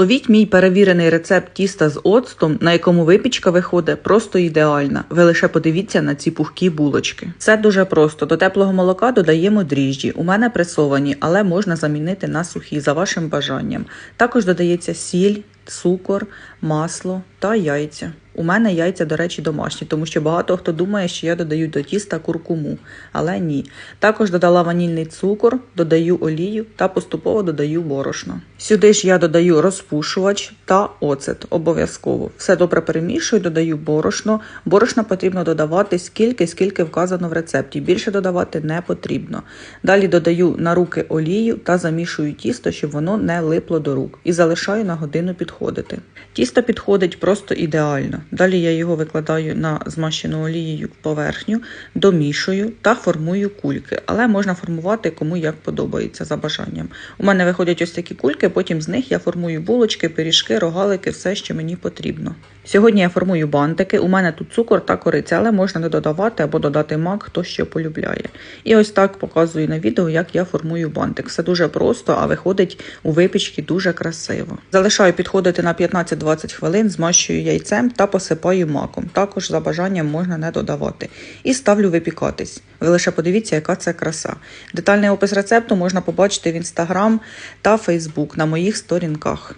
Ловіть мій перевірений рецепт тіста з оцтом, на якому випічка виходить просто ідеальна. Ви лише подивіться на ці пухкі булочки. Це дуже просто. До теплого молока додаємо дріжджі. У мене пресовані, але можна замінити на сухі за вашим бажанням. Також додається сіль, цукор, масло та яйця. У мене яйця, до речі, домашні, тому що багато хто думає, що я додаю до тіста куркуму, але ні. Також додала ванільний цукор, додаю олію та поступово додаю борошно. Сюди ж я додаю розпушувач та оцет обов'язково. Все добре перемішую, додаю борошно. Борошна потрібно додавати скільки, скільки вказано в рецепті. Більше додавати не потрібно. Далі додаю на руки олію та замішую тісто, щоб воно не липло до рук. І залишаю на годину підходити. Тісто підходить просто ідеально. Далі я його викладаю на змащену олією поверхню, домішую та формую кульки. Але можна формувати кому як подобається за бажанням. У мене виходять ось такі кульки, потім з них я формую булочки, пиріжки, рогалики, все, що мені потрібно. Сьогодні я формую бантики. У мене тут цукор та кориця, але можна не додавати або додати мак, хто що полюбляє. І ось так показую на відео, як я формую бантик. Все дуже просто, а виходить у випічки дуже красиво. Залишаю підходити на 15-20 хвилин, змащую яйцем та посипаю маком. Також за бажанням можна не додавати. І ставлю випікатись. Ви лише подивіться, яка це краса. Детальний опис рецепту можна побачити в інстаграм та фейсбук на моїх сторінках.